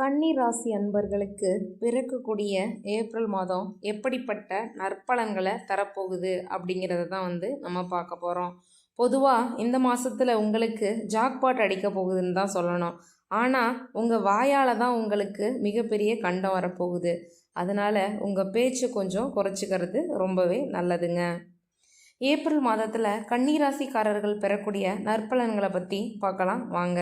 கன்னி ராசி அன்பர்களுக்கு பிறக்கக்கூடிய ஏப்ரல் மாதம் எப்படிப்பட்ட நற்பலன்களை தரப்போகுது அப்படிங்கிறத தான் வந்து நம்ம பார்க்க போகிறோம் பொதுவாக இந்த மாதத்தில் உங்களுக்கு ஜாக்பாட் அடிக்க போகுதுன்னு தான் சொல்லணும். ஆனால் உங்கள் வாயால் தான் உங்களுக்கு மிகப்பெரிய கண்டம் வரப்போகுது. அதனால் உங்கள் பேச்சு கொஞ்சம் குறைச்சிக்கிறது ரொம்பவே நல்லதுங்க. ஏப்ரல் மாதத்தில் கன்னிராசிக்காரர்கள் பெறக்கூடிய நற்பலன்களை பற்றி பார்க்கலாம். வாங்க.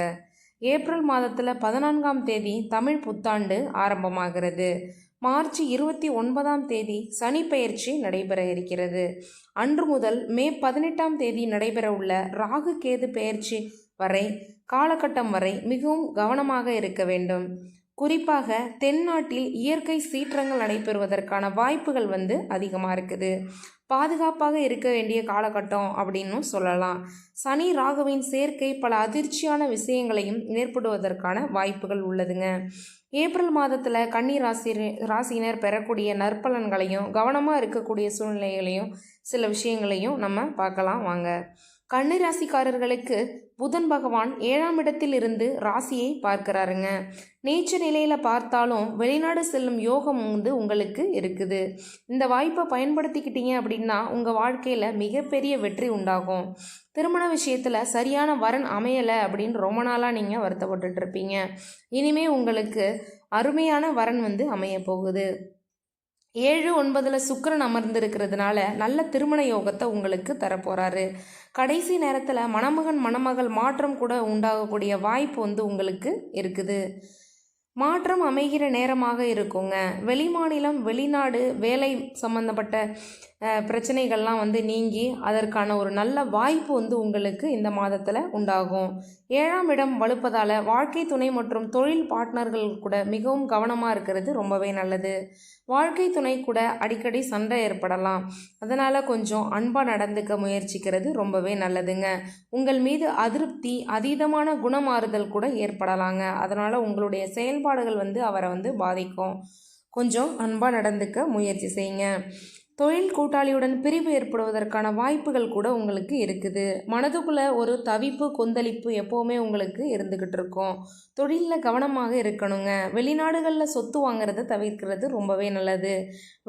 ஏப்ரல் மாதத்தில் பதினான்காம் தேதி தமிழ் புத்தாண்டு ஆரம்பமாகிறது. மார்ச் இருபத்தி ஒன்பதாம் தேதி சனி பெயர்ச்சி நடைபெற இருக்கிறது. அன்று முதல் மே பதினெட்டாம் தேதி நடைபெற உள்ள ராகு கேது பெயர்ச்சி வரை காலகட்டம் வரை மிகவும் கவனமாக இருக்க வேண்டும். குறிப்பாக தென்னாட்டில் இயற்கை சீற்றங்கள் நடைபெறுவதற்கான வாய்ப்புகள் வந்து அதிகமாக இருக்குது. பாதுகாப்பாக இருக்க வேண்டிய காலகட்டம் அப்படின்னும் சொல்லலாம். சனி ராகுவின் சேர்க்கை பல அதிர்ச்சியான விஷயங்களையும் ஏற்படுவதற்கான வாய்ப்புகள் உள்ளதுங்க. ஏப்ரல் மாதத்தில் கன்னி ராசி ராசியினர் பெறக்கூடிய நற்பலன்களையும் கவனமாக இருக்கக்கூடிய சூழ்நிலைகளையும் சில விஷயங்களையும் நம்ம பார்க்கலாம் வாங்க. கண்ணு ராசிக்காரர்களுக்கு புதன் பகவான் ஏழாம் இடத்தில் இருந்து ராசியை பார்க்கிறாருங்க. நீச்ச நிலையில் பார்த்தாலும் வெளிநாடு செல்லும் யோகம் வந்து உங்களுக்கு இருக்குது. இந்த வாய்ப்பை பயன்படுத்திக்கிட்டீங்க அப்படின்னா உங்கள் வாழ்க்கையில் மிகப்பெரிய வெற்றி உண்டாகும். திருமண விஷயத்தில் சரியான வரன் அமையலை அப்படின்னு ரொம்ப நாளாக நீங்கள் வருத்தப்பட்டுட்டு இருப்பீங்க. இனிமே உங்களுக்கு அருமையான வரன் வந்து அமைய போகுது. ஏழு ஒன்பதில் சுக்கரன் அமர்ந்திருக்கிறதுனால நல்ல திருமண யோகத்தை உங்களுக்கு தரப்போகிறாரு கடைசி நேரத்தில் மணமகன் மணமகள் மாற்றம் கூட உண்டாகக்கூடிய வாய்ப்பு வந்து உங்களுக்கு இருக்குது. மாற்றம் அமைகிற நேரமாக இருக்குங்க. வெளிமாநிலம் வெளிநாடு வேலை சம்பந்தப்பட்ட பிரச்சனைகள்லாம் வந்து நீங்கி அதற்கான ஒரு நல்ல வாய்ப்பு வந்து உங்களுக்கு இந்த மாதத்தில் உண்டாகும். ஏழாம் இடம் வலுப்பதால் வாழ்க்கை துணை மற்றும் தொழில் பார்ட்னர்கள் கூட மிகவும் கவனமாக இருக்கிறது ரொம்பவே நல்லது. வாழ்க்கை துணை கூட அடிக்கடி சண்டை ஏற்படலாம். அதனால் கொஞ்சம் அன்பாக நடந்துக்க முயற்சிக்கிறது ரொம்பவே நல்லதுங்க. உங்கள் மீது அதிருப்தி அதீதமான குணமாறுதல் கூட ஏற்படலாங்க. அதனால் உங்களுடைய செயல்பாடு செயல்பாடுகள் வந்து அவரை வந்து பாதிக்கும். கொஞ்சம் அன்பாக நடந்துக்க முயற்சி செய்யுங்க. தொழில் கூட்டாளியுடன் பிரிவு ஏற்படுவதற்கான வாய்ப்புகள் கூட உங்களுக்கு இருக்குது. மனதுக்குள்ளே ஒரு தவிப்பு கொந்தளிப்பு எப்போவுமே உங்களுக்கு இருந்துக்கிட்டு இருக்கும். தொழிலில் கவனமாக இருக்கணுங்க. வெளிநாடுகளில் சொத்து வாங்குறத தவிர்க்கிறது ரொம்பவே நல்லது.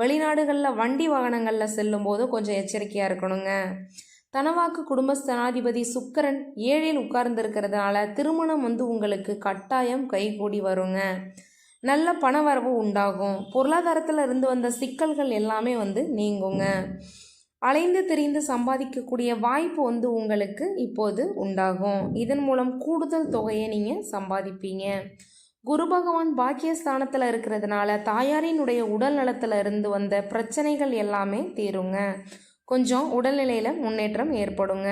வெளிநாடுகளில் வண்டி வாகனங்களில் செல்லும்போது கொஞ்சம் எச்சரிக்கையாக இருக்கணுங்க. தனவாக்கு குடும்பஸ்தனாதிபதி சுக்கரன் ஏழில் உட்கார்ந்துருக்கிறதுனால திருமணம் வந்து உங்களுக்கு கட்டாயம் கைகூடி வருங்க. நல்ல பணவரவு உண்டாகும். பொருளாதாரத்தில் இருந்து வந்த சிக்கல்கள் எல்லாமே வந்து நீங்குங்க. அலைந்து திரிந்து சம்பாதிக்கக்கூடிய வாய்ப்பு வந்து உங்களுக்கு இப்போது உண்டாகும். இதன் மூலம் கூடுதல் தொகையை நீங்கள் சம்பாதிப்பீங்க. குரு பகவான் பாக்கியஸ்தானத்தில் இருக்கிறதுனால தாயாரினுடைய உடல் நலத்தில் இருந்து வந்த பிரச்சனைகள் எல்லாமே தீருங்க. கொஞ்சம் உடல்நிலையில் முன்னேற்றம் ஏற்படுங்க.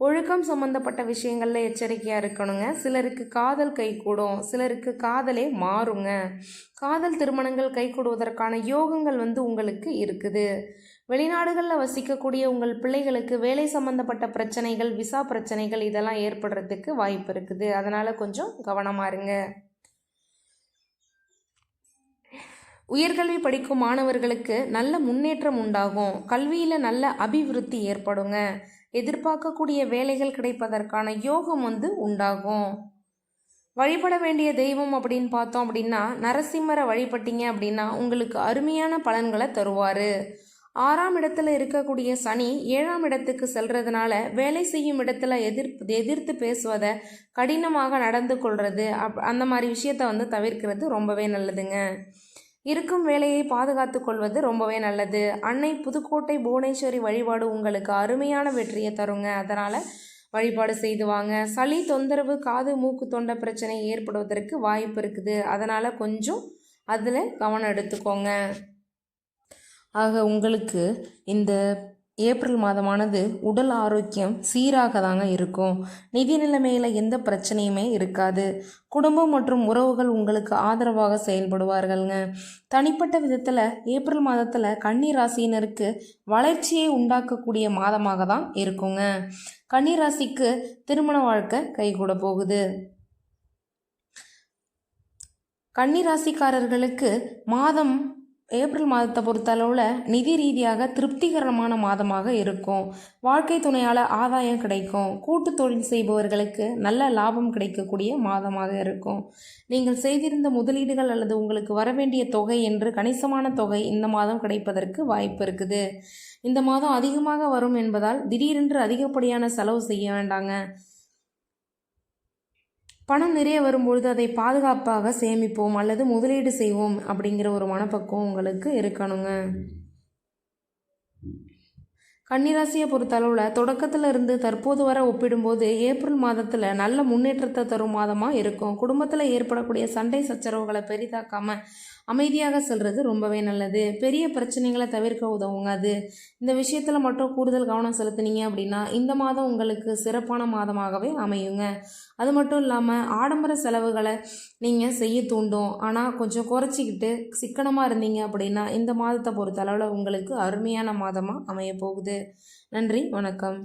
ஒழுக்கம் சம்மந்தப்பட்ட விஷயங்களில் எச்சரிக்கையாக இருக்கணுங்க. சிலருக்கு காதல் கை கூடும். சிலருக்கு காதலே மாறுங்க. காதல் திருமணங்கள் கை கூடுவதற்கான யோகங்கள் வந்து உங்களுக்கு இருக்குது. வெளிநாடுகளில் வசிக்கக்கூடிய உங்கள் பிள்ளைகளுக்கு வேலை சம்மந்தப்பட்ட பிரச்சனைகள் விசா பிரச்சனைகள் இதெல்லாம் ஏற்படுறதுக்கு வாய்ப்பு இருக்குது. அதனால் கொஞ்சம் கவனமாக இருங்க. உயர்கல்வி படிக்கும் மாணவர்களுக்கு நல்ல முன்னேற்றம் உண்டாகும். கல்வியில் நல்ல அபிவிருத்தி ஏற்படுங்க. எதிர்பார்க்கக்கூடிய வேலைகள் கிடைப்பதற்கான யோகம் வந்து உண்டாகும். வழிபட வேண்டிய தெய்வம் அப்படின்னு பார்த்தோம் அப்படின்னா நரசிம்மரை வழிபட்டீங்க அப்படின்னா உங்களுக்கு அருமையான பலன்களை தருவார். ஆறாம் இடத்துல இருக்கக்கூடிய சனி ஏழாம் இடத்துக்கு செல்றதுனால வேலை செய்யும் இடத்துல எதிர்ப்பு எதிர்த்து பேசுவதை கடினமாக நடந்து கொள்வது அப் அந்த மாதிரி விஷயத்த வந்து தவிர்க்கிறது ரொம்பவே நல்லதுங்க. இருக்கும் வேலையை பாதுகாத்து கொள்வது ரொம்பவே நல்லது. அன்னை புதுக்கோட்டை புவனேஸ்வரி வழிபாடு உங்களுக்கு அருமையான வெற்றியை தருங்க. அதனால் வழிபாடு செய்து வாங்க. சளி தொந்தரவு காது மூக்கு தொண்டை பிரச்சனை ஏற்படுவதற்கு வாய்ப்பு இருக்குது. அதனால் கொஞ்சம் அதில் கவனம் எடுத்துக்கோங்க. ஆக உங்களுக்கு இந்த ஏப்ரல் மாதமானது உடல் ஆரோக்கியம் சீராக தாங்க இருக்கும். நிதி நிலைமையில் எந்த பிரச்சனையுமே இருக்காது. குடும்பம் மற்றும் உறவுகள் உங்களுக்கு ஆதரவாக செயல்படுவார்கள்ங்க. தனிப்பட்ட விதத்தில் ஏப்ரல் மாதத்தில் கன்னி ராசியினருக்கு வளர்ச்சியை உண்டாக்கக்கூடிய மாதமாக தான் இருக்குங்க. கன்னி ராசிக்கு திருமண வாழ்க்கை கைகூட போகுது. கன்னி ராசிக்காரர்களுக்கு மாதம் ஏப்ரல் மாதத்தை பொறுத்தளவில் நிதி ரீதியாக திருப்திகரமான மாதமாக இருக்கும். வாழ்க்கை துணையால் ஆதாயம் கிடைக்கும். கூட்டு தொழில் செய்பவர்களுக்கு நல்ல லாபம் கிடைக்கக்கூடிய மாதமாக இருக்கும். நீங்கள் செய்திருந்த முதலீடுகள் அல்லது உங்களுக்கு வரவேண்டிய தொகை என்று கணிசமான தொகை இந்த மாதம் கிடைப்பதற்கு வாய்ப்பு இருக்குது. இந்த மாதம் அதிகமாக வரும் என்பதால் திடீரென்று அதிகப்படியான செலவு செய்ய வேண்டாங்க. பணம் நிறைய வரும்பொழுது அதை பாதுகாப்பாக சேமிப்போம் அல்லது முதலீடு செய்வோம் அப்படிங்கிற ஒரு மனப்பக்குவம் உங்களுக்கு இருக்கணுங்க. கன்னிராசியை பொறுத்தளவில் தொடக்கத்தில் இருந்து தற்போது வர ஒப்பிடும்போது ஏப்ரல் மாதத்தில் நல்ல முன்னேற்றத்தை தரும் மாதமாக இருக்கும். குடும்பத்தில் ஏற்படக்கூடிய சண்டை சச்சரவுகளை பெரிதாக்காமல் அமைதியாக செல்வது ரொம்பவே நல்லது. பெரிய பிரச்சனைகளை தவிர்க்க உதவுங்க அது. இந்த விஷயத்தில் மட்டும் கூடுதல் கவனம் செலுத்துனீங்க அப்படின்னா இந்த மாதம் உங்களுக்கு சிறப்பான மாதமாகவே அமையுங்க. அது மட்டும் இல்லாமல் ஆடம்பர செலவுகளை நீங்கள் செய்ய தூண்டும். ஆனால் கொஞ்சம் குறைச்சிக்கிட்டு சிக்கனமாக இருந்தீங்க அப்படின்னா இந்த மாதத்தை பொறுத்த அளவில் உங்களுக்கு அருமையான மாதமாக அமைய போகுது நன்றி வணக்கம்.